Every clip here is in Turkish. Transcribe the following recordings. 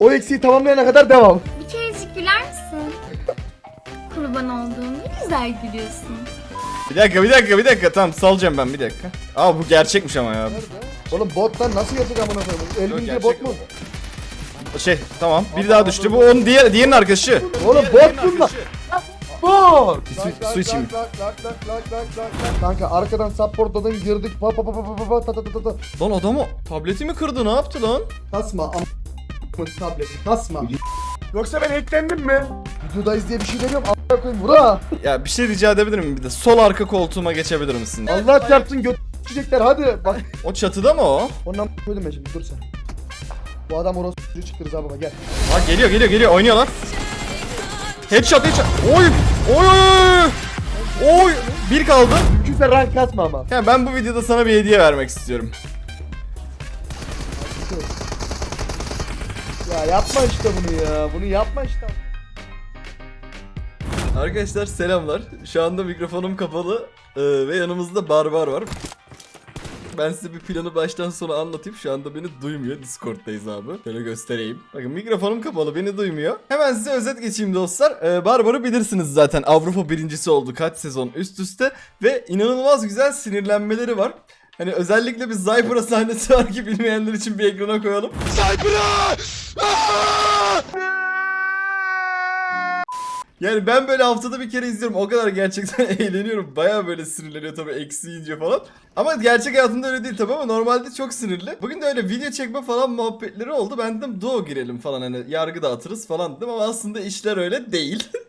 O eksiği tamamlayana kadar devam. Bir kerecik güler misin? Kurban olduğum ne güzel gülüyorsun. Bir dakika bir dakika bir dakika tamam salacağım ben bir dakika. Aa bu gerçekmiş ama ya. Oğlum bottan nasıl gerçek amına koyayım? Elvin diye gerçek bot mu? Şey tamam biri daha düştü bu onun diğer diğerinin arkadaşı. Oğlum bot bunlar. Bot. Bir su, su içeyim. Kanka arkadan supportladın girdik pa pa pa pa pa pa ta ta ta ta. Lan adamı tableti mi kırdı ne yaptı lan? Kasma am tableti kasma. Yoksa ben hacklendim mi? Videodayız diye bir şey demiyorum amına koyayım vura. Ya bir şey rica edebilir miyim bir de sol arka koltuğuma geçebilir misin? Allah çarpsın göt çiçekler hadi. Bak O çatıda mı o? ondan koydum ben şimdi dur sen. Bu adam orası çıktı Rıza baba gel. Ha geliyor geliyor geliyor oynuyorlar. Headshot headshot. Oy! Oy oy oy! Oy! Bir kaldı. Mümkünse rank kasma ama. Ya ben bu videoda sana bir hediye vermek istiyorum. Ya yapma işte bunu ya. Bunu yapma işte. Arkadaşlar selamlar. Şu anda mikrofonum kapalı ee, ve yanımızda Barbar var. Ben size bir planı baştan sona anlatayım. Şu anda beni duymuyor. Discord'dayız abi. Şöyle göstereyim. Bakın mikrofonum kapalı beni duymuyor. Hemen size özet geçeyim dostlar. Ee, Barbar'ı bilirsiniz zaten. Avrupa birincisi oldu kaç sezon üst üste. Ve inanılmaz güzel sinirlenmeleri var. Hani özellikle bir Zypra sahnesi var ki bilmeyenler için bir ekrana koyalım. Yani ben böyle haftada bir kere izliyorum. O kadar gerçekten eğleniyorum. Baya böyle sinirleniyor tabii eksi yiyince falan. Ama gerçek hayatımda öyle değil tabii ama normalde çok sinirli. Bugün de öyle video çekme falan muhabbetleri oldu. Ben dedim duo girelim falan hani yargı dağıtırız falan dedim ama aslında işler öyle değil.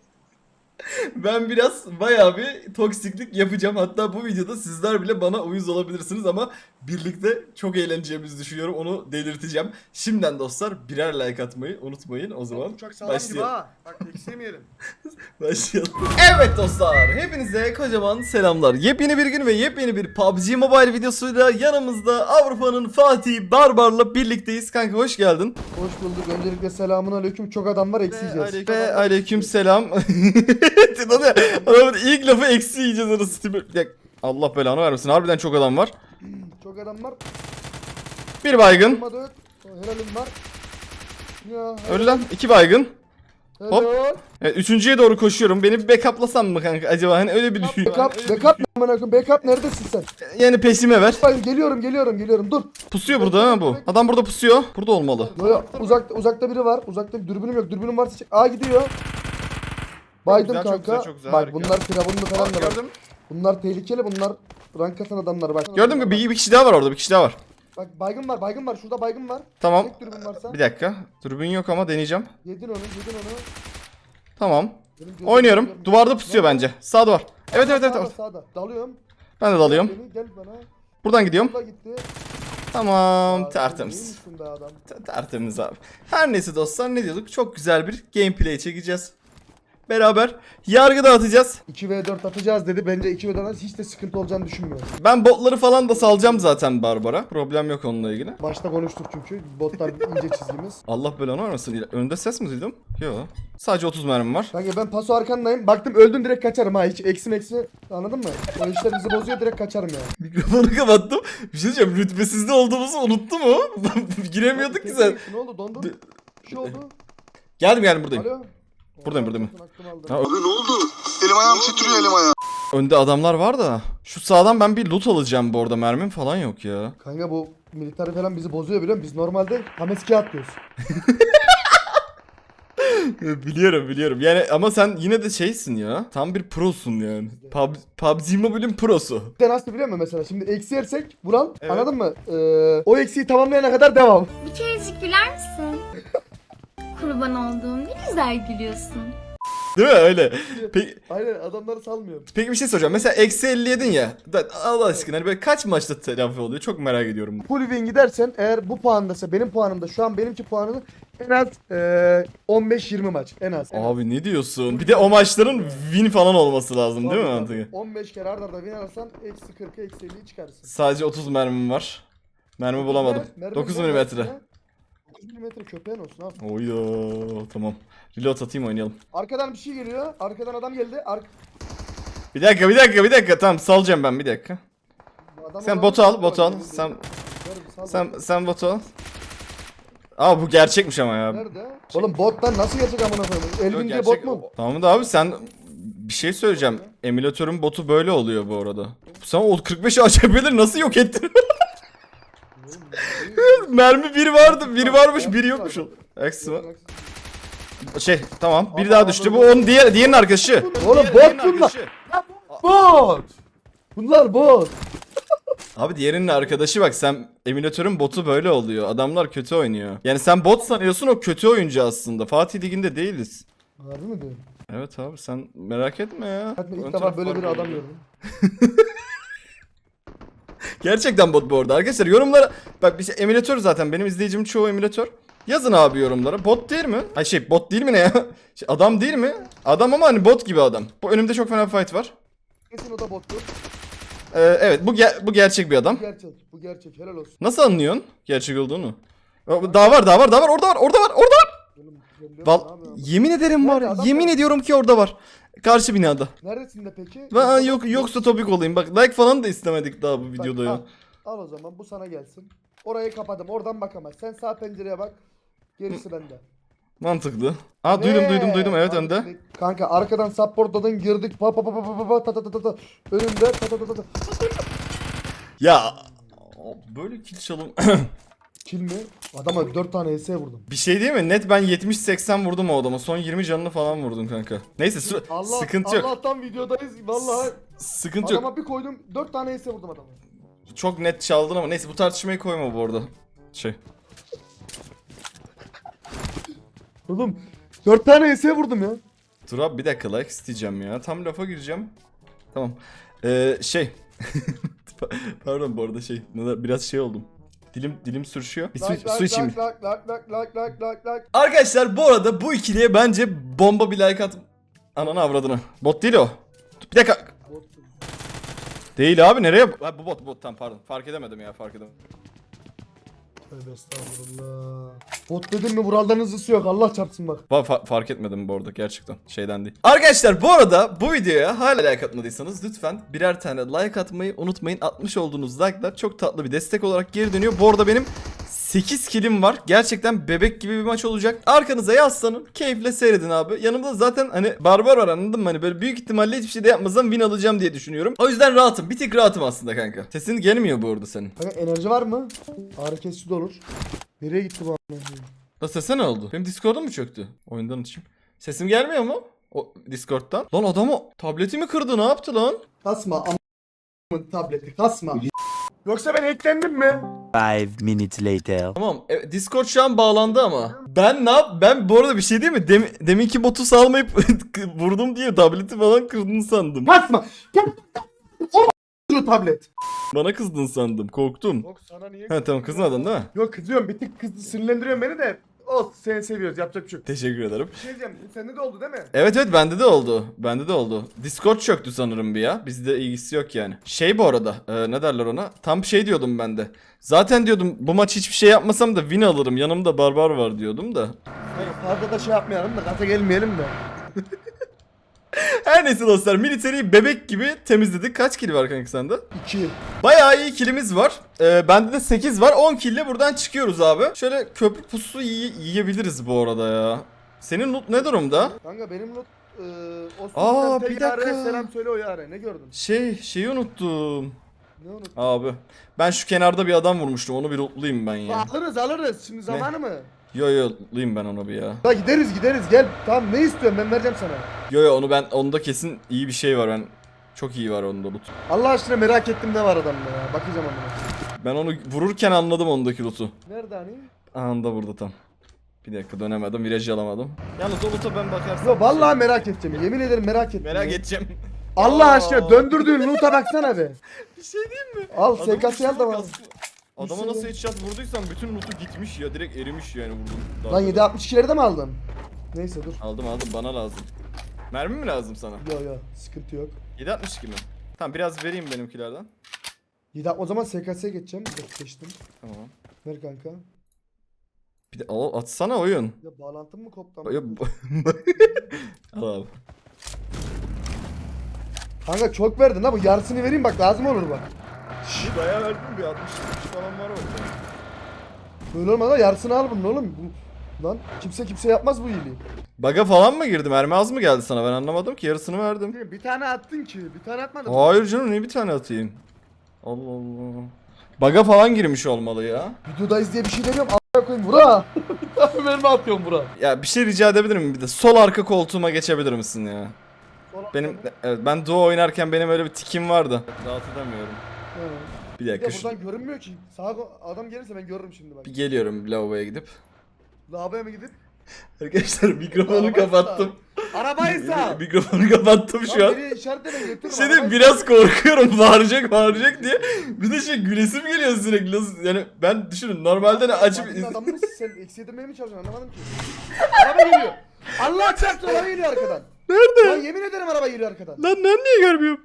ben biraz bayağı bir toksiklik yapacağım. Hatta bu videoda sizler bile bana uyuz olabilirsiniz ama birlikte çok eğleneceğimizi düşünüyorum. Onu delirteceğim. Şimdiden dostlar birer like atmayı unutmayın. O zaman başlayalım. Bak eksilmeyelim. Başlayalım. Evet dostlar, hepinize kocaman selamlar. Yepyeni bir gün ve yepyeni bir PUBG Mobile videosuyla yanımızda Avrupa'nın Fatih Barbar'la birlikteyiz. Kanka hoş geldin. Hoş bulduk. Öncelikle selamun aleyküm. Çok adam var eksiyeceğiz. Ve aleyküm selam. Adamın ilk lafı eksi yiyeceğiz. Bir dakika. Allah belanı vermesin. Harbiden çok adam var. Çok adam var. Bir baygın. Olmadı yok. Helalim var. Ya Öl lan. iki baygın. helal. hop. Evet, üçüncüye doğru koşuyorum. Beni bir backuplasam mı kanka acaba? Hani öyle bir düşün. Backup, backup ne amına koyayım? Backup neredesin sen? Yani peşime ver. Hayır geliyorum geliyorum geliyorum dur. Pusuyor burada ha bu. Adam burada pusuyor. Burada olmalı. Yo, yo, uzakta uzakta biri var. Uzakta bir dürbünüm yok. Dürbünüm varsa çek. Aa gidiyor. Baydım güzel, çok kanka. güzel, çok güzel, bak harika. bunlar firavunlu falan da var. Gördüm. Bunlar tehlikeli bunlar. Rank atan adamlar bak. Gördün mü? Bir, bir kişi daha var orada. Bir kişi daha var. Bak baygın var baygın var. Şurada baygın var. Tamam. Tek dürbün varsa. Bir dakika. Dürbün yok ama deneyeceğim. Yedin onu yedin onu. Tamam. Benim Oynuyorum. görüyor. Duvarda pusuyor bence. Sağ duvar. Evet evet evet. Sağda. Sağda. Dalıyorum. Ben de dalıyorum. Beni, gel bana. Buradan gidiyorum. Burada gitti. Tamam. Aa, Tertemiz. Tertemiz abi. Her neyse dostlar ne diyorduk? Çok güzel bir gameplay çekeceğiz. Beraber yargı dağıtacağız. 2v4 atacağız dedi. Bence 2v4 hiç de sıkıntı olacağını düşünmüyorum. Ben botları falan da salacağım zaten Barbara. Problem yok onunla ilgili. Başta konuştuk çünkü. Botlar ince çizgimiz. Allah belanı vermesin. Önde ses mi duydum? Yok. Sadece 30 mermim var. Kanka ben paso arkandayım. Baktım öldün direkt kaçarım ha. Hiç eksi eksi. Anladın mı? O işler bizi bozuyor direkt kaçarım ya. Mikrofonu kapattım. Bir şey diyeceğim. Rütbesizde olduğumuzu unuttu mu? Giremiyorduk ki sen. Ne oldu? Dondun. Bir şey oldu. Geldim geldim buradayım. Alo. Buradayım, buradayım. Ha, Abi ne oldu? Elim ayağım titriyor elim ayağım. Önde adamlar var da. Şu sağdan ben bir loot alacağım bu arada. Mermim falan yok ya. Kanka bu militer falan bizi bozuyor biliyor musun? Biz normalde Hameski'ye atlıyoruz. biliyorum biliyorum. Yani ama sen yine de şeysin ya. Tam bir prosun yani. Pub, PUBG Mobile'in prosu. Bir de nasıl biliyor musun mesela? Şimdi eksi yersek Vural Evet. anladın mı? Ee, o eksiği tamamlayana kadar devam. Bir kerecik güler misin? Kurban olduğum ne güzel gülüyorsun. Değil mi öyle? Peki, Aynen adamları salmıyor. peki bir şey soracağım. Mesela eksi 50 yedin ya. Da- Allah aşkına hani böyle kaç maçta telafi oluyor? Çok merak ediyorum. Full win gidersen eğer bu puandasa benim puanımda şu an benimki puanım en az ee, 15-20 maç en az. En az. Abi ne diyorsun? Bir de o maçların win falan olması lazım değil mi Tabii, mantığı? tabii. 15 kere arda arda win alırsan eksi 40'a eksi 50'yi çıkarsın. Sadece 30 mermim var. Mermi bulamadım. Mermi 9 güzel milimetre. aslında. 9 milimetre köpeğin olsun abi. Oyo tamam. Reload atayım oynayalım. Arkadan bir şey geliyor. Arkadan adam geldi. Ark Bir dakika bir dakika bir dakika tamam salacağım ben bir dakika. adam Sen adam- botu al botu al. Sen sen sen botu al. Aa bu gerçekmiş ama ya. Nerede? Oğlum bottan nasıl gerçek amına koyayım? Elvin diye bot mu? Tamam da abi sen bir şey söyleyeceğim. Emülatörün botu böyle oluyor bu arada. Sen o 45 ACP'leri nasıl yok ettin? Mermi bir vardı, biri varmış, biri yokmuş. Eksi mi? Şey tamam, bir daha düştü. Bu onun diğer diğerinin arkadaşı. Oğlum bot bunlar. Bot. Bunlar bot. Abi diğerinin arkadaşı bak sen emülatörün botu böyle oluyor. Adamlar kötü oynuyor. Yani sen bot sanıyorsun o kötü oyuncu aslında. Fatih Ligi'nde değiliz. Harbi mi diyorsun? Evet abi sen merak etme ya. Hadi ilk Ön defa taraf böyle bir adam gördüm. Gerçekten bot bu arada. Arkadaşlar yorumlara bak bir şey emülatör zaten benim izleyicim çoğu emülatör. Yazın abi yorumlara. Bot değil mi? Ay şey bot değil mi ne ya? Şey, adam değil mi? Adam ama hani bot gibi adam. Bu önümde çok fena bir fight var. Kesin o da bottur. Ee, evet bu ger- bu gerçek bir adam. Bu gerçek. Bu gerçek. Helal olsun. Nasıl anlıyorsun gerçek olduğunu? Daha var, daha var, daha var. Orada var, orada var, orada var. Oğlum, Val yemin ederim var. Yemin var. ediyorum ki orada var. Karşı binada. Neresinde peki? Ben yok yoksa topik olayım. Bak like falan da istemedik daha bu Bak, videoda ya. Al, al o zaman bu sana gelsin. Orayı kapadım. Oradan bakamaz. Sen sağ pencereye bak. Gerisi bende. Mantıklı. Aa duydum duydum duydum evet kanka, önde. Kanka arkadan supportladın girdik. Pa pa pa pa pa pa pa ta ta ta ta ta. Önümde ta ta ta ta ta. Ya böyle kill çalım. Kill mi? Adama 4 tane HS vurdum. bir şey değil mi? Net ben 70-80 vurdum o adama. Son 20 canını falan vurdum kanka. Neyse Allah, sıkıntı yok. Allah'tan videodayız. Vallahi Sıkıntı yok. adama bir koydum 4 tane HS vurdum adama. Çok net çaldın ama neyse bu tartışmayı koyma bu arada. Şey. Oğlum 4 tane HS vurdum ya. Dur abi bir dakika like isteyeceğim ya. Tam lafa gireceğim. Tamam. Ee, şey. Pardon bu arada şey. Biraz şey oldum. Dilim dilim sürüşüyor. Bir su, Like, su like, içeyim. like, like, like, like, like, like, like. Arkadaşlar bu arada bu ikiliye bence bomba bir like at... Ananı avradını. Bot değil o. Bir dakika. Değil abi nereye? Ha, bu bot bot tam pardon. Fark edemedim ya fark edemedim. Tövbe estağfurullah. Bot dedim mi buraların hızlısı yok Allah çarpsın bak. Fa- fa- fark etmedim bu arada gerçekten şeyden değil. Arkadaşlar bu arada bu videoya hala like atmadıysanız lütfen birer tane like atmayı unutmayın. Atmış olduğunuz like'lar çok tatlı bir destek olarak geri dönüyor. Bu arada benim 8 kilim var. Gerçekten bebek gibi bir maç olacak. Arkanıza yaslanın. Keyifle seyredin abi. Yanımda zaten hani barbar var anladın mı? Hani böyle büyük ihtimalle hiçbir şey de yapmasam win alacağım diye düşünüyorum. O yüzden rahatım. Bir tık rahatım aslında kanka. Sesin gelmiyor bu arada senin. Kanka enerji var mı? Ağrı kesici de olur. Nereye gitti bu? La sese ne oldu? Benim Discord'um mu çöktü? Oyundan için. Sesim gelmiyor mu? O Discord'dan. Lan adamı tableti mi kırdı? Ne yaptı lan? Kasma a**ın tableti kasma. Yoksa ben hacklendim mi? Five minutes later. Tamam. e, Discord şu an bağlandı ama. Ben ne yap? Ben bu arada bir şey değil mi? Dem deminki botu salmayıp vurdum diye tableti falan kırdın sandım. Kasma. O tablet. Bana kızdın sandım. Korktum. Yok sana niye? Ha tamam kızmadın değil mi? Yok kızıyorum bir tık kız sinirlendiriyorsun beni de. Olsun seni seviyoruz yapacak bir şey yok. Teşekkür ederim. Bir şey diyeceğim sende de oldu değil mi? Evet evet bende de oldu. Bende de oldu. Discord çöktü sanırım bir ya. Bizde ilgisi yok yani. Şey bu arada e, ne derler ona? Tam şey diyordum ben de. Zaten diyordum bu maç hiçbir şey yapmasam da win alırım. Yanımda barbar var diyordum da. Hayır fazla da şey yapmayalım da gaza gelmeyelim de. Her neyse dostlar militariyi bebek gibi temizledik. Kaç kill var kanka sende? 2. Bayağı iyi killimiz var. Ee, bende de 8 var. 10 kille buradan çıkıyoruz abi. Şöyle köprü pusu yiye- yiyebiliriz bu arada ya. Senin loot ne durumda? Kanka benim not eee Aa, bir dakika. selam söyle o yare ne gördün? Şey şeyi unuttum. Ne unut? Abi ben şu kenarda bir adam vurmuştum. Onu bir lootlayayım ben ya. Alırız alırız şimdi zamanı mı? Yo yo lootlayayım ben onu bir ya. Ya gideriz gideriz gel tamam ne istiyorsun ben vereceğim sana. Yo yo onu ben onda kesin iyi bir şey var ben. Çok iyi var onda loot. Allah aşkına merak ettim ne var adamda ya bakacağım ama. Ben onu vururken anladım ondaki loot'u. Nerede hani? Anında burada tam. Bir dakika dönemedim, viraj alamadım. Yalnız o loot'a ben bakarsam... Yo vallahi merak edeceğim yemin ederim merak ettim. Merak ya. edeceğim. Allah Aa. aşkına döndürdüğün loot'a baksana be. bir şey diyeyim mi? Al SKS'yi al da bana. Adama nasıl headshot vurduysam bütün loot'u gitmiş ya direkt erimiş yani vurdum. Lan Daha- 762'leri de mi aldın? Neyse dur. Aldım aldım bana lazım. Mermi mi lazım sana? Yo yo sıkıntı yok. 762 mi? Tamam biraz vereyim benimkilerden. 7 o zaman SKS'ye geçeceğim. Dur geçtim. Tamam. Ver kanka. Bir de al, atsana oyun. Ya bağlantım mı koptu ama? Ya, al abi. Kanka çok verdin ha bu yarısını vereyim bak lazım olur bak. Bayağı verdim bir 60 falan var orada. Böyle olmadan yarısını al bunun oğlum. Bu, lan kimse kimse yapmaz bu iyiliği. Baga falan mı girdi? Mermi az mı geldi sana? Ben anlamadım ki. Yarısını verdim. Bir tane attın ki. Bir tane atmadın. Hayır canım niye bir tane atayım? Allah Allah. Baga falan girmiş olmalı ya. Videodayız diye bir şey demiyorum. A**a koyayım bura. bir tane mermi atıyorum bura. Ya bir şey rica edebilir miyim bir de? Sol arka koltuğuma geçebilir misin ya? Benim evet, ben duo oynarken benim öyle bir tikim vardı. Rahat edemiyorum. Bir Bir dakika de şu, buradan görünmüyor ki. Sağa ko- adam gelirse ben görürüm şimdi bak. bir geliyorum lavaboya gidip. Lavaboya mı gidip? Arkadaşlar mikrofonu Arabayı kapattım. Arabayı sağ. mikrofonu kapattım şu an. Götürme. Şey arabayı biraz sağ. korkuyorum bağıracak bağıracak diye. Bir de şey gülesim geliyor sürekli. Nasıl- Yani ben düşünün normalde ne açıp Farkında adam mısın sen? Eksi yedirmeye mi çalışıyorsun anlamadım ki. Araba geliyor. Allah çarptı araba geliyor arkadan. Nerede? Lan yemin ederim araba geliyor arkadan. Lan ben niye görmüyorum?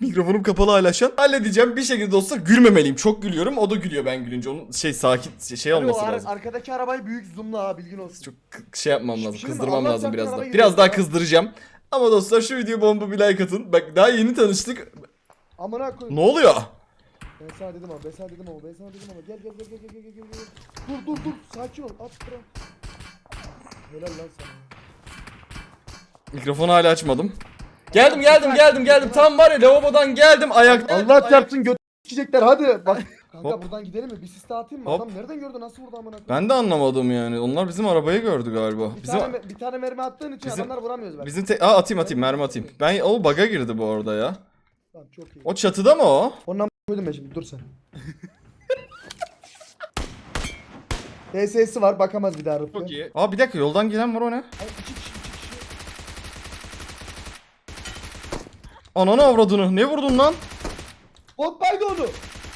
Mikrofonum kapalı hala şu an. Halledeceğim bir şekilde olsa gülmemeliyim. Çok gülüyorum. O da gülüyor ben gülünce. Onun şey sakin şey o olması ar- lazım. arkadaki arabayı büyük zoomla ha bilgin olsun. Çok k- şey yapmam lazım. Bir şey? Kızdırmam Allah lazım çarpsın biraz daha. Biraz daha ya. kızdıracağım. Ama dostlar şu video bomba bir like atın. Bak daha yeni tanıştık. Amına koy. Ne oluyor? Ben sana dedim ama ben sana dedim ama ben sana dedim ama gel gel gel gel gel gel gel gel. Dur dur dur sakin ol at bırak. Helal lan sana. Mikrofonu hala açmadım. Geldim geldim geldim geldim. Tam var ya lavabodan geldim ayak. Allah çarpsın göt çekecekler hadi. Bak. Kanka Hop. buradan gidelim mi? Bir sis daha atayım mı? Hop. Adam nereden gördü? Nasıl vurdu amına koyayım? Ben de anlamadım yani. Onlar bizim arabayı gördü galiba. Bir, Bizim tane, bir tane mermi attığın için Bizim- adamlar vuramıyoruz bak. bizim te- Aa, atayım atayım mermi atayım. Ben o baga girdi bu arada ya. Tamam çok iyi. O çatıda mı o? Ondan koydum ben şimdi dur sen. DS'si var bakamaz bir daha Rıfkı. iyi. Aa bir dakika yoldan gelen var o ne? Ay, iki kişi iki kişi. Ananı avradını. Ne vurdun lan? Bot baydı onu.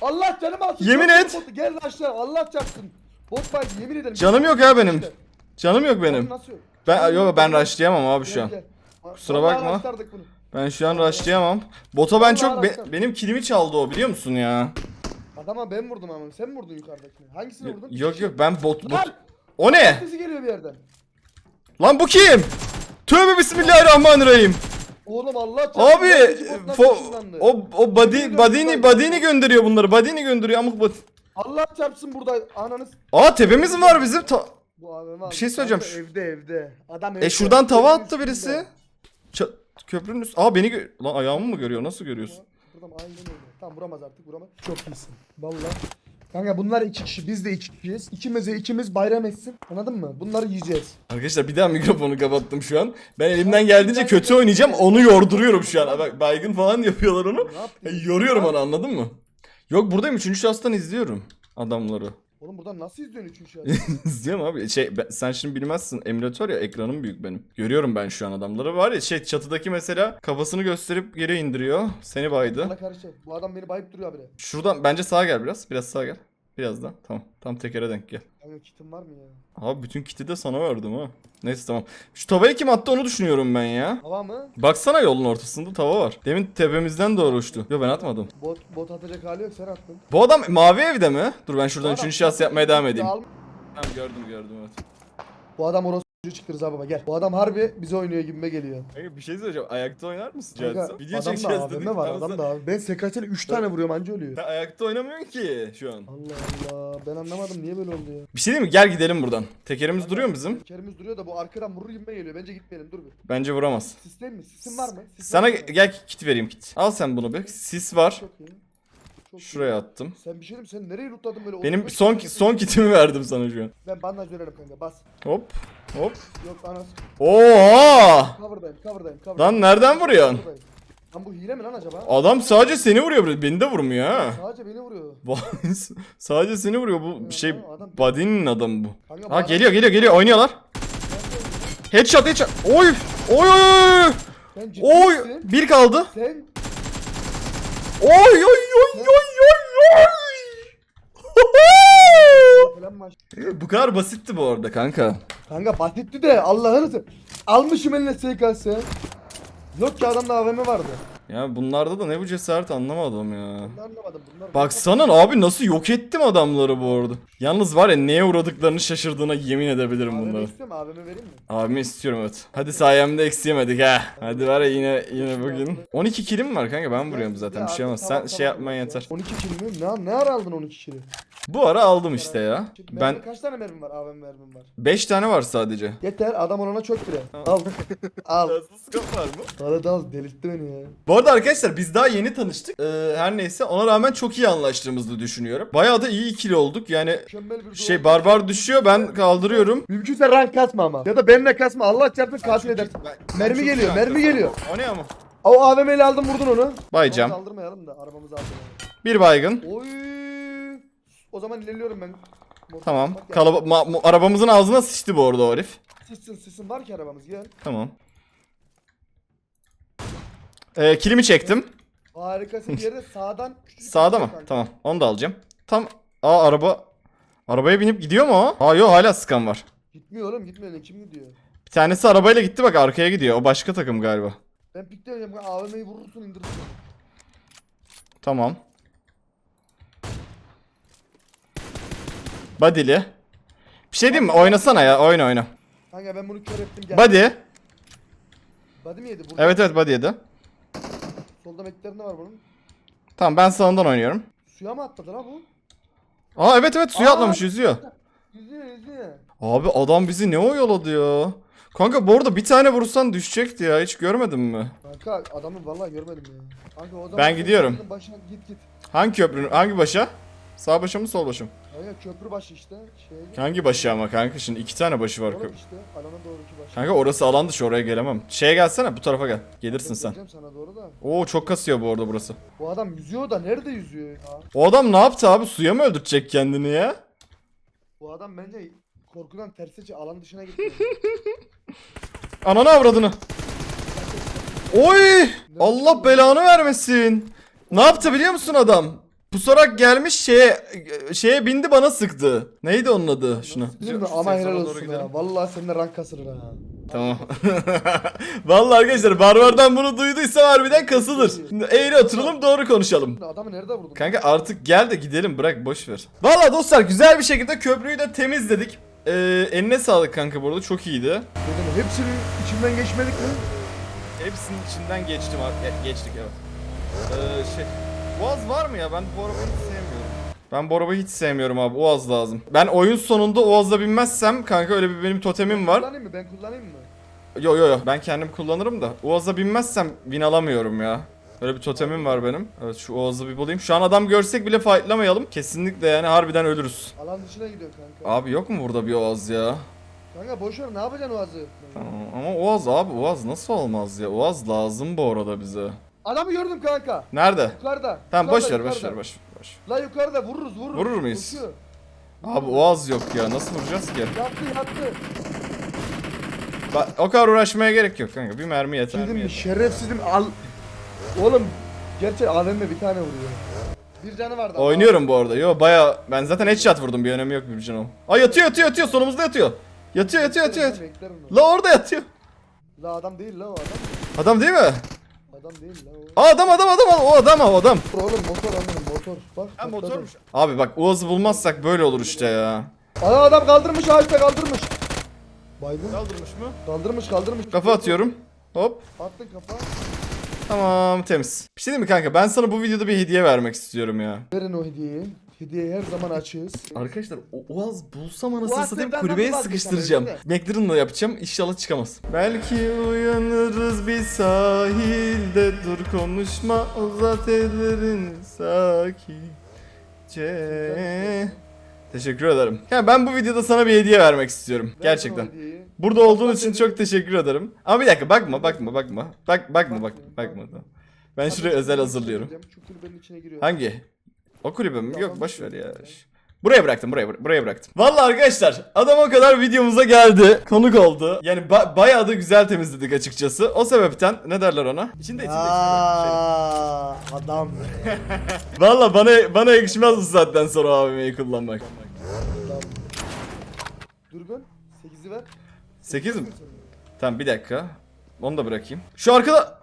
Allah canım alsın. Yemin Çok et. botu. Gel aşağı Allah çarpsın. Bot baydı yemin ederim. Canım yok ya benim. İşte. Canım yok benim. Nasıl yok? Ben yok ben rushlayamam abi şu an. Kusura bakma. Ben şu an rushlayamam. Bota ben çok be- benim kilimi çaldı o biliyor musun ya? Adama ben vurdum ama sen mi vurdun yukarıdakini? Hangisini vurdun? Yok yok ben bot bot. O ne? Sesi geliyor bir yerden. Lan bu kim? Tövbe bismillahirrahmanirrahim. Oğlum Allah. Abi fo- o o body badini badini gönderiyor bunları. Badini gönderiyor amık bot. Allah çarpsın burada ananız. Aa tepemiz mi var bizim? Ta- Bu AVM Bir şey söyleyeceğim. Kanka Evde evde. Adam e evde. şuradan tava Evin attı üstünde. birisi. Ça- köprünün üstü. Aa beni gö- Lan ayağımı mı görüyor? Nasıl görüyorsun? Buradan aynen öyle. Tamam vuramaz artık vuramaz. Çok iyisin. Vallahi. Kanka bunlar iki kişi biz de iki kişiyiz. İkimize ikimiz bayram etsin. Anladın mı? Bunları yiyeceğiz. Arkadaşlar bir daha mikrofonu kapattım şu an. Ben elimden geldiğince kötü oynayacağım. Onu yorduruyorum şu an. Bak baygın falan yapıyorlar onu. Ne? E, Yoruyorum onu anladın mı? Yok buradayım. Üçüncü şahıstan izliyorum adamları. Oğlum buradan nasıl izliyorsun üçüncü şahıs? İzliyorum abi. Şey ben- sen şimdi bilmezsin. Emülatör ya ekranım büyük benim. Görüyorum ben şu an adamları. Var ya şey çatıdaki mesela kafasını gösterip geri indiriyor. Seni baydı. Bana karışacak. Bu adam beni bayıp duruyor habire. Şuradan bence sağa gel biraz. Biraz sağa gel. Biraz da. Tamam. Tam tekere denk gel. Kanka kitim var mı ya? Abi bütün kiti de sana verdim ha. Neyse tamam. Şu tavayı kim attı onu düşünüyorum ben ya. Hava mı? Baksana yolun ortasında tava var. Demin tepemizden doğru uçtu. Yo ben atmadım. Bot, bot atacak hali yok sen attın. Bu adam mavi evde mi? Dur ben şuradan adam- üçüncü şahıs yapmaya devam edeyim. Al- Tamam gördüm gördüm evet. Bu adam orospu çıktı Rıza baba gel. Bu adam harbi bize oynuyor gibime geliyor. Kanka bir şey söyleyeceğim. Ayakta oynar mısın? Kanka, Video adam da çekeceğiz AVM dedik. var adam da abi. Ben sekreterle 3 tane vuruyorum anca ölüyor. Sen ayakta oynamıyorsun ki şu an. Allah Allah ben anlamadım niye böyle oldu ya. Bir şey değil mi? Gel gidelim buradan. Tekerimiz duruyor mu bizim? Kerimiz duruyor da bu arkadan vurur gibime geliyor. Bence gitmeyelim dur bir. Bence vuramaz. Sistem mi? Sisin var mı? Sis Sana var mı? gel kit vereyim kit. Al sen bunu bir. Sis var. Çok iyi. Çok iyi. Şuraya attım. Sen bir şey diyeyim sen nereye lootladın böyle? Benim 35 son tane son kitimi verdim sana şu an. Ben bandaj verelim kanka bas. Hop. Hop. Yok anas. Oha! Cover'dayım cover'dayım cover'dayım. Lan nereden vuruyorsun? Cover'dayım. Lan bu hile mi lan acaba? Adam sadece seni vuruyor. Beni de vurmuyor ha. Sadece beni vuruyor. sadece seni vuruyor. Bu şey Adam- Buddy'nin adamı bu. Kanka Ha adam- geliyor geliyor geliyor oynuyorlar. Headshot headshot. Oy! Oy oy oy! Sen ciddi Oy! misin? Bir kaldı. Sen Oy oy oy oy oy oy! Falan maç. Bu kadar basitti bu arada kanka. Kanka basitti de Allah'ını Almışım eline SKS. Yok ki adamda AVM vardı. Ya bunlarda da ne bu cesaret anlamadım ya. Bunu anlamadım bunlar. Baksana abi nasıl yok ettim adamları bu arada. Yalnız var ya neye uğradıklarını şaşırdığına yemin edebilirim AVM bunları. istiyor mu? AVM vereyim mi? Abimi istiyorum evet. Hadi sayemde eksi yemedik ha. Hadi var ya yine yine bugün. 12 kilim var kanka ben vuruyorum zaten bir şey olmaz. Sen şey yapman yeter. 12 kill mi? Ne, ne ara aldın 12 kill'i? Bu ara aldım işte ya. Şimdi Ben mermi- kaç tane mermim var? AVM mermim var. 5 tane var sadece. Yeter adam olana çok bile. Al. al. var mı? Al al delirtti beni ya. Bu arada arkadaşlar biz daha yeni tanıştık. Ee, her neyse ona rağmen çok iyi anlaştığımızı düşünüyorum. Bayağı da iyi ikili olduk. Yani Mükemmel bir şey barbar düşüyor ben kaldırıyorum. Mümkünse rank kasma ama. Ya da benimle kasma. Allah çarpsın katil edersin. Mermi geliyor, mermi geliyor. O ne ama? O AVM ile aldım vurdun onu. Baycam. Saldırmayalım da arabamızı aldım. Bir baygın. Oy. O zaman ilerliyorum ben. Motor- Tamam. bak ya. Kalaba ma- mu- arabamızın ağzına sıçtı bu arada o herif. Sısın sısın var ki arabamız gel. Tamam. Ee, kilimi çektim. Harikasın bir yerde sağdan. küçücük Sağda şey mı? kanka. Tamam. Onu da alacağım. Tam Aa araba Arabaya binip gidiyor mu o? Aa yok hala sıkan var. Gitmiyor oğlum gitmiyor lan kim gidiyor? Bir tanesi arabayla gitti bak arkaya gidiyor. O başka takım galiba. Ben pikte oynayacağım AVM'yi vurursun indirirsin. Tamam. Body'li. Bir şey diyeyim mi? Oynasana ya. Oyna oyna. Kanka ben bunu kör ettim gel. Body. Body mi yedi? Burada Evet evet body yedi. solda meklerinde var bunun. Tamam ben sağından oynuyorum. Suya mı atladı lan bu? Aa evet evet suya Aa! atlamış yüzüyor. Yüzüyor yüzüyor. Abi adam bizi ne oyaladı ya. Kanka bu arada bir tane vursan düşecekti ya. Hiç görmedin mi? Kanka adamı vallahi görmedim ya. Kanka o zaman Ben gidiyorum. Başına git git. Hangi köprünün? Hangi başa? Sağ başa mı sol başa mı? Kanka köprü başı işte. Git. Hangi başı ama kanka şimdi iki tane başı var. Köprü. işte alana doğruki başı. Kanka orası alan dışı oraya gelemem. Şeye gelsene bu tarafa gel. Gelirsin sen. geleceğim sana doğru da. Oo çok kasıyor bu arada burası. Bu adam yüzüyor da nerede yüzüyor ya? O adam ne yaptı abi? Suya mı öldürecek kendini ya? Bu adam bence korkudan terse alan dışına gitti. Ananı avradını. Oy! Allah belanı vermesin. Ne yaptı biliyor musun adam? Pusarak gelmiş şeye şeye bindi bana sıktı. Neydi onun adı? Şuna. Mi? Ama helal olsun ha. Vallahi seninle rank kasırır ha. Tamam. Vallahi arkadaşlar barbardan bunu duyduysa harbiden kasılır. Şimdi eğri oturalım doğru konuşalım. Adamı nerede vurdun? Kanka artık gel de gidelim bırak boş ver. Vallahi dostlar güzel bir şekilde köprüyü de temizledik. Ee, eline sağlık kanka burada çok iyiydi. Dedim hepsini içimden geçmedik mi? Hepsinin içinden geçtim abi. Ge- Geçtik evet. Ee, şey. Boğaz var mı ya? Ben bu arabayı hiç sevmiyorum. Ben bu arabayı hiç sevmiyorum abi. Oğaz lazım. Ben oyun sonunda Oğaz'la binmezsem kanka öyle bir benim totemim var. Kullanayım mı? Ben kullanayım mı? Yo yo yo ben kendim kullanırım da. Oğaz'a binmezsem win alamıyorum ya. Öyle bir totemim var benim. Evet şu Oğaz'ı bir bulayım. Şu an adam görsek bile fightlamayalım. Kesinlikle yani harbiden ölürüz. Alan dışına gidiyor kanka. Abi yok mu burada bir Oğaz ya? Kanka boş ver ne yapacaksın o azı? Tamam, Ama Oğaz abi Oğaz nasıl olmaz ya? Oğaz lazım bu arada bize. Adamı gördüm kanka. Nerede? Yukarıda. Tamam boş ver boş ver boş ver. boş. La yukarıda vururuz vururuz. Vurur muyuz? Koşuyor. Abi Oğaz yok ya nasıl vuracağız ki? Yattı yattı. Bak, o kadar uğraşmaya gerek yok kanka. Bir mermi yeter. Dedim mi yeter. şerefsizim al. Oğlum gerçi AVM bir tane vuruyor. Bir canı vardı. Oynuyorum bu arada. Yo baya ben zaten headshot vurdum. Bir önemi yok bir canım. Aa yatıyor yatıyor yatıyor. Sonumuzda yatıyor. Yatıyor yatıyor yatıyor. yatıyor. La orada yatıyor. La adam değil la o adam. Adam değil mi? Adam değil la o. Aa adam adam adam o adam o adam. Oğlum motor anladım motor. Bak. patladı. Abi bak Oğaz'ı bulmazsak böyle olur işte ya. Ana adam kaldırmış ağaçta kaldırmış. Baygın. Kaldırmış mı? Kaldırmış kaldırmış. Kafa atıyorum. Hop. Attın kafa. Tamam temiz. Bir şey diyeyim mi kanka? Ben sana bu videoda bir hediye vermek istiyorum ya. Verin o hediyeyi. Hediyeyi her zaman açığız. Arkadaşlar o Oğaz bulsam anasını Oğaz satayım sevdadan kulübeye sıkıştıracağım. ama McLaren'la yapacağım inşallah çıkamaz. Belki uyanırız bir sahilde dur konuşma uzat ellerini sakince. Teşekkür ederim. Ya ben bu videoda sana bir hediye vermek istiyorum. Ver Gerçekten. o hediyeyi. Burada olduğun için çok teşekkür ederim. Ama bir dakika bakma bakma bakma. Bak bakma bak bakma. Ben şuraya özel hazırlıyorum. Şu kulübenin içine giriyor. Hangi? O kulübe mi? Yok boş ver ya. Buraya bıraktım, buraya buraya bıraktım. Vallahi arkadaşlar, adam o kadar videomuza geldi, konuk oldu. Yani ba- bayağı da güzel temizledik açıkçası. O sebepten ne derler ona? İçinde içinde. içinde. Aa, adam. Şey. Vallahi bana bana yakışmaz bu saatten sonra AVM'yi kullanmak. adam. Dürbün. 8'i ver. 8 mi? Tamam bir dakika. Onu da bırakayım. Şu arkada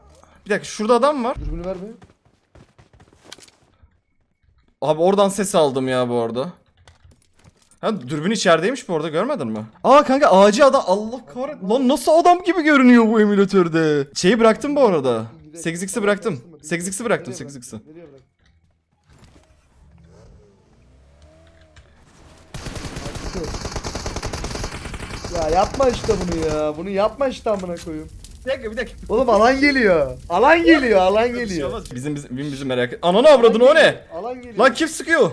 bir dakika şurada adam var. Dürbünü ver be. Abi oradan ses aldım ya bu arada. Ha dürbün içerideymiş bu arada görmedin mi? Aa kanka ağacı adam Allah kahretsin. Lan nasıl adam gibi görünüyor bu emülatörde. Şeyi bıraktım bu arada. 8x'i bıraktım. 8x'i bıraktım Nereye 8x'i. Nereye bırak? şu. Ya yapma işte bunu ya. Bunu yapma işte amına koyayım. Bir dakika bir dakika. Oğlum alan geliyor. Alan geliyor, alan geliyor. Bizim bizim bizim, bizim merak et. Ananı avradın o ne? Alan geliyor. Lan kim sıkıyor?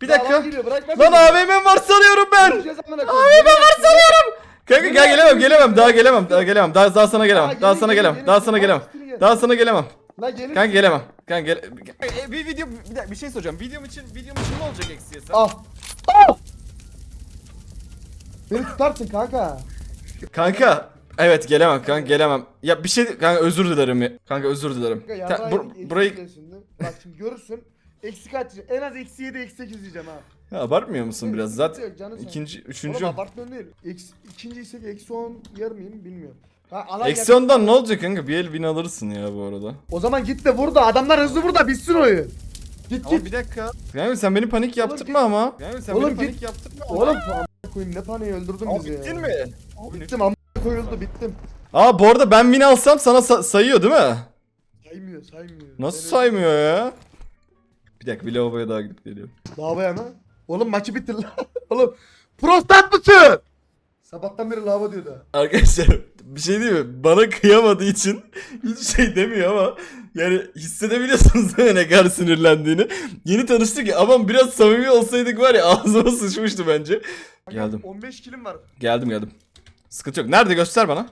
Bir dakika. Alan geliyor, bırakma Lan. AVM var sanıyorum ben. Amına koyayım. AVM var sanıyorum. Kanka gel gelemem gelemem daha gelemem daha gelemem daha daha sana gelemem daha gelin, sana gelin, gelemem gelin. daha sana gelemem Üstüne gel. daha sana gelemem Lan gelin. kanka gelemem kanka gele E, bir video bir, dakika, bir şey soracağım videom için videom için ne olacak eksiye sen? Al. Al. Beni tutarsın kanka. Kanka evet gelemem kanka gelemem ya bir şey kanka özür dilerim ya kanka özür dilerim Kanka Ka- yarrağı bur- burayı şimdi. Bak şimdi görürsün. Eksi kaç diyeceğim? En az eksi 7 eksi 8 diyeceğim ha. ya, abartmıyor musun biraz zaten yok, canı sağ ol. ikinci Oğlum üçüncü abartmıyorum değil. Eksi, ikinci ise eksi 10 yer mıyım bilmiyorum. Ha, alan eksi yakın- ondan ne olacak kanka bir el win alırsın ya bu arada O zaman git de vur da adamlar hızlı vur da bitsin oyun. Git Ama git. bir dakika kanka sen beni panik yaptırma ama kanka sen Oğlum beni git. panik yaptırma ama. Oğlum amına koyayım ne paneyi öldürdün Abi bizi ya. bittin mi? Bittim amına koyuldu bittim. Aa bu arada ben win alsam sana sa- sayıyor değil mi? Saymıyor saymıyor. Nasıl Ben saymıyor ya? Bir dakika bir lavaboya daha gidip geliyorum. Lavaboya mı? Oğlum maçı bitir lan. Oğlum prostat mısın? Sabahtan beri lava diyordu. Arkadaşlar bir şey değil mi? Bana kıyamadığı için hiç şey demiyor ama yani hissedebiliyorsunuz değil mi ne kadar sinirlendiğini. Yeni tanıştık ya ama biraz samimi olsaydık var ya ağzıma sıçmıştı bence. Geldim. 15 kilim var. Geldim geldim. Sıkıntı yok. Nerede göster bana.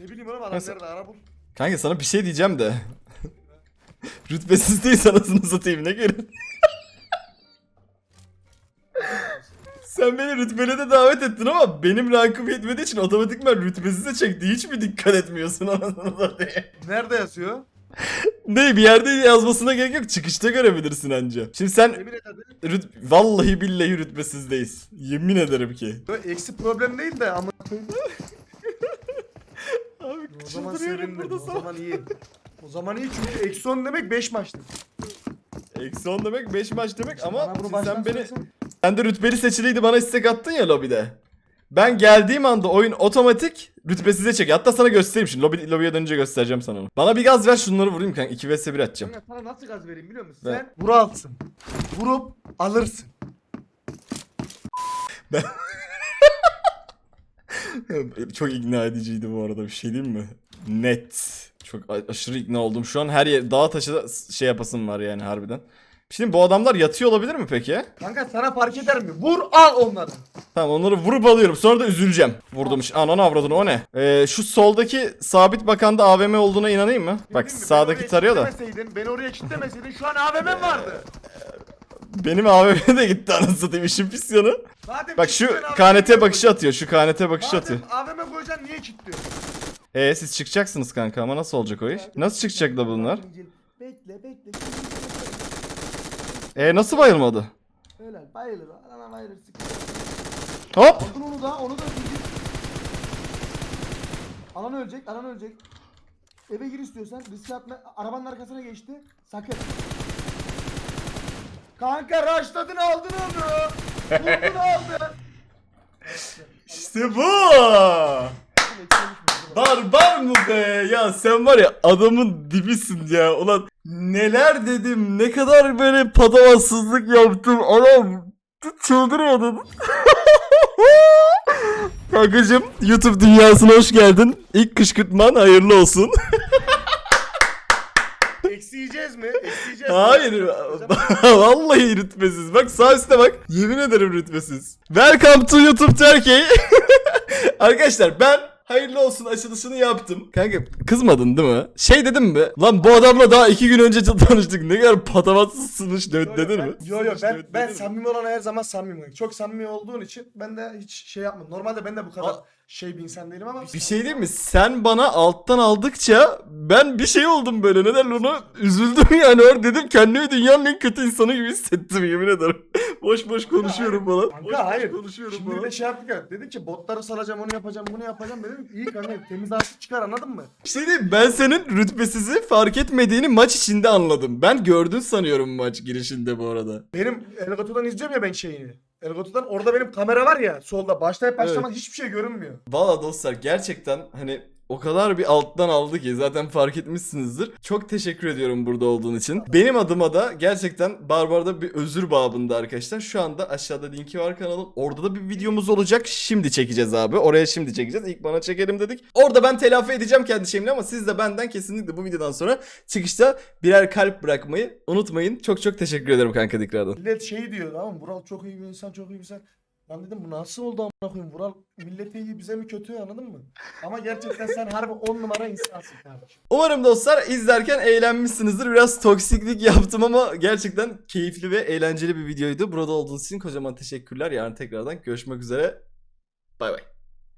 Ne bileyim oğlum adam Nasıl? nerede ara bul. Kanka sana bir şey diyeceğim de. Rütbesiz değil sanasını satayım ne gelin. Sen beni rütbeli de davet ettin ama benim rankım yetmediği için otomatikman rütbesize çekti. Hiç mi dikkat etmiyorsun anasını satayım? Nerede yazıyor? Ne bir yerde yazmasına gerek yok. Çıkışta görebilirsin anca. Şimdi sen Emin rüt vallahi billahi rütbesizdeyiz. Yemin ederim ki. Eksi problem değil de ama. Abi O zaman çıldırıyorum sevindim. burada O sana. zaman iyi. O zaman iyi çünkü eksi 10 demek 5 maçtı. Eksi 10 demek 5 maç demek ama Bana bunu şimdi baştan sen beni. Sen de rütbeli seçiliydi bana istek attın ya lobide. Ben geldiğim anda oyun otomatik rütbesize çekiyor. Hatta sana göstereyim şimdi. Lobi, lobiye dönünce göstereceğim sana onu. Bana bir gaz ver şunları vurayım kanka. 2 vs 1 atacağım. Kanka sana nasıl gaz vereyim biliyor musun? Sen vur alsın. Vurup alırsın. Çok ikna ediciydi bu arada bir şey diyeyim mi? Net. Çok aşırı ikna oldum. Şu an her yer dağ taşı şey yapasım var yani harbiden. Şimdi bu adamlar yatıyor olabilir mi peki? Kanka sana fark eder mi? Vur al onları. Tamam onları vurup alıyorum. Sonra da üzüleceğim. Vurdum. Ananı avradını o ne? Ee, şu soldaki sabit bakanda AVM olduğuna inanayım mı? Bak mi? sağdaki Beni oraya tarıyor da. kitlemeseydin, Beni oraya kitlemeseydin şu an AVM'm vardı. Benim AVM de gitti anasını satayım işin pis yanı. Madem Bak şu AVM 'yi KNT bakışı atıyor. Şu KNT bakışı atıyor. Madem AVM koyacaksın niye kilitliyorsun? Ee siz çıkacaksınız kanka ama nasıl olacak o iş? Nasıl çıkacak da bunlar? Bekle bekle. Ee nasıl bayılmadı? Öyle bayılır. Ana bayılır. Hop! Aldın onu da onu da öldürdük. Alan ölecek alan ölecek. Eve gir istiyorsan riske atma. Arabanın arkasına geçti. Sakın. Kanka rushladın aldın onu. Vurdun aldın. İşte bu! Barbar mı be? Ya sen var ya adamın dibisin ya. Ulan neler dedim, ne kadar böyle patavatsızlık yaptım. Anam çıldırmadın. Kankacım YouTube dünyasına hoş geldin. İlk kışkırtman hayırlı olsun. Eksiyeceğiz mi? Eksiyeceğiz mi? Hayır. Vallahi rütbesiz. Bak sağ üstte bak. Yemin ederim rütbesiz. Welcome to YouTube Turkey. Arkadaşlar ben hayırlı olsun açılışını yaptım. Kanka kızmadın değil mi? Şey dedim mi? Lan bu adamla daha iki gün önce tanıştık. Ne kadar patavatsızsınız yo, dedin mi? Yo yo ben, ben mi? samimi olan her zaman samimiyim. Çok samimi olduğun için ben de hiç şey yapmadım. Normalde ben de bu kadar Aa. Şey bir insan değilim ama. Bir şey değil mi? Sen bana alttan aldıkça ben bir şey oldum böyle. Neden onu üzüldüm yani. Orada dedim kendimi dünyanın en kötü insanı gibi hissettim yemin ederim. boş boş konuşuyorum falan. Kanka boş boş hayır. konuşuyorum Şimdi falan. de şey yaptık ya. Dedik ki botları salacağım onu yapacağım bunu yapacağım dedim. İyi kanka temiz artık çıkar anladın mı? Bir şey diyeyim ben senin rütbesizi fark etmediğini maç içinde anladım. Ben gördün sanıyorum maç girişinde bu arada. Benim Elgato'dan izliyorum ya ben şeyini. Elgato'dan orada benim kamera var ya solda başlayıp başlamaz hiçbir şey görünmüyor. Valla dostlar gerçekten hani o kadar bir alttan aldı ki zaten fark etmişsinizdir. Çok teşekkür ediyorum burada olduğun için. Benim adıma da gerçekten Barbar'da bir özür babında arkadaşlar. Şu anda aşağıda linki var kanalın. Orada da bir videomuz olacak. Şimdi çekeceğiz abi. Oraya şimdi çekeceğiz. İlk bana çekelim dedik. Orada ben telafi edeceğim kendi şeyimle ama siz de benden kesinlikle bu videodan sonra çıkışta birer kalp bırakmayı unutmayın. Çok çok teşekkür ederim kanka tekrardan. Millet şey diyor tamam? Vural çok iyi bir insan çok iyi bir insan. Ben dedim bu nasıl oldu amına koyayım? Vural millete iyi bize mi kötü anladın mı? Ama gerçekten sen harbi 10 numara insansın kardeşim. Umarım dostlar izlerken eğlenmişsinizdir. Biraz toksiklik yaptım ama gerçekten keyifli ve eğlenceli bir videoydu. Burada olduğunuz için kocaman teşekkürler. Yarın tekrardan görüşmek üzere. Bay bay.